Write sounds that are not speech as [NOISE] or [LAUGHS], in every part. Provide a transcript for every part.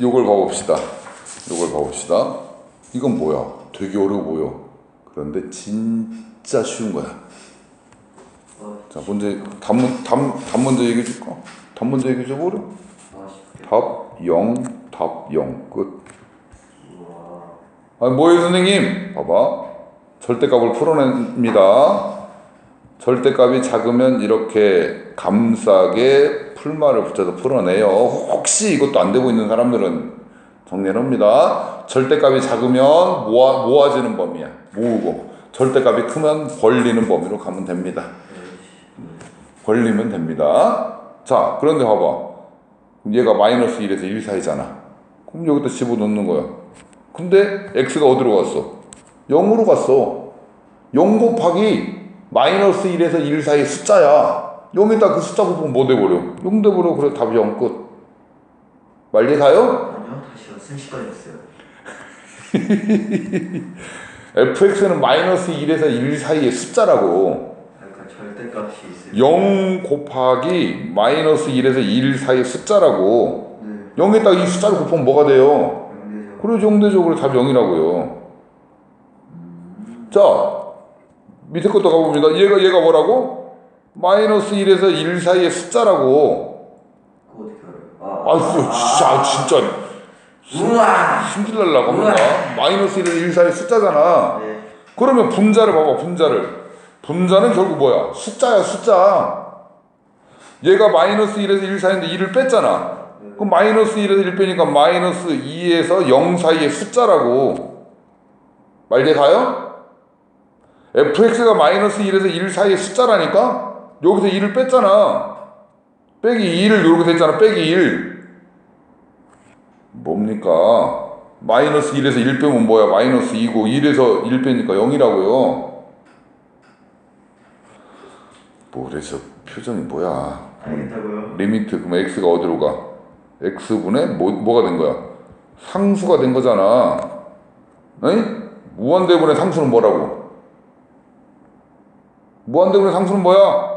요걸 봐봅시다. 요걸 봐봅시다. 이건 뭐야? 되게 어려워 보여. 그런데 진짜 쉬운 거야. 자, 먼저 답, 문- 답, 답 먼저 얘기해 줄까? 답 먼저 얘기해 줘 버려. 답 0, 답 0. 끝. 아, 뭐예요, 선생님? 봐봐. 절대값을 풀어냅니다. 절대값이 작으면 이렇게 감싸게 풀말을 붙여서 풀어내요. 혹시 이것도 안 되고 있는 사람들은 정리합니다. 절대값이 작으면 모아, 모아지는 범위야. 모으고. 절대값이 크면 벌리는 범위로 가면 됩니다. 벌리면 됩니다. 자, 그런데 봐봐. 얘가 마이너스 1에서 1 사이잖아. 그럼 여기다 집어넣는 거야. 근데 x가 어디로 갔어? 0으로 갔어. 0 곱하기 마이너스 1에서 1 사이 숫자야. 0에다 그 숫자 곱하면 뭐 돼버려? 0 돼버려. 그래 답이 0 끝. 말리 가요? 아니요 다시요 순식간에 했어요 [LAUGHS] fx는 마이너스 1에서 1 사이의 숫자라고. 약간 절대값이 있어요 0 곱하기 마이너스 1에서 1 사이의 숫자라고. 네 0에다 이 숫자를 곱하면 뭐가 돼요? 그래 정대적으로 답 0이라고요. 자 밑에 것도 가봅니다. 얘가 얘가 뭐라고? 마이너스 1에서 1 사이의 숫자라고. 어떻게 알아요? 아, 진짜 진짜 우와 힘들려고 합니다. 마이너스 1에서 1 사이의 숫자잖아. 네 그러면 분자를 봐봐 분자를. 분자는 결국 뭐야? 숫자야 숫자. 얘가 마이너스 1에서 1 사이인데 1을 뺐잖아. 그럼 마이너스 1에서 1 빼니까 마이너스 2에서 0 사이의 숫자라고. 말대 가요? Fx가 마이너스 1에서 1 사이의 숫자라니까? 여기서 1을 뺐잖아. 빼기 2를 이렇게 됐잖아. 빼기 1. 뭡니까? 마이너스 1에서 1 빼면 뭐야? 마이너스 2고 1에서 1 빼니까 0이라고요. 뭐래서 표정이 뭐야? 알겠다고요? 리미트 그럼 x가 어디로 가? x분의 뭐, 뭐가 된 거야? 상수가 된 거잖아. 응? 무한대분의 상수는 뭐라고? 무한대분의 상수는 뭐야?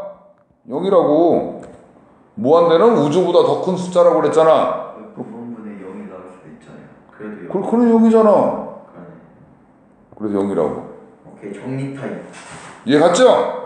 0이라고. 무한대는 우주보다 더 큰 숫자라고 그랬잖아. 부분분의 0이 나올 수도 있잖아요 그래도 0 그, 그래 0이잖아. 그러네 그래서 0이라고. 오케이 정리 타임 이해 갔죠?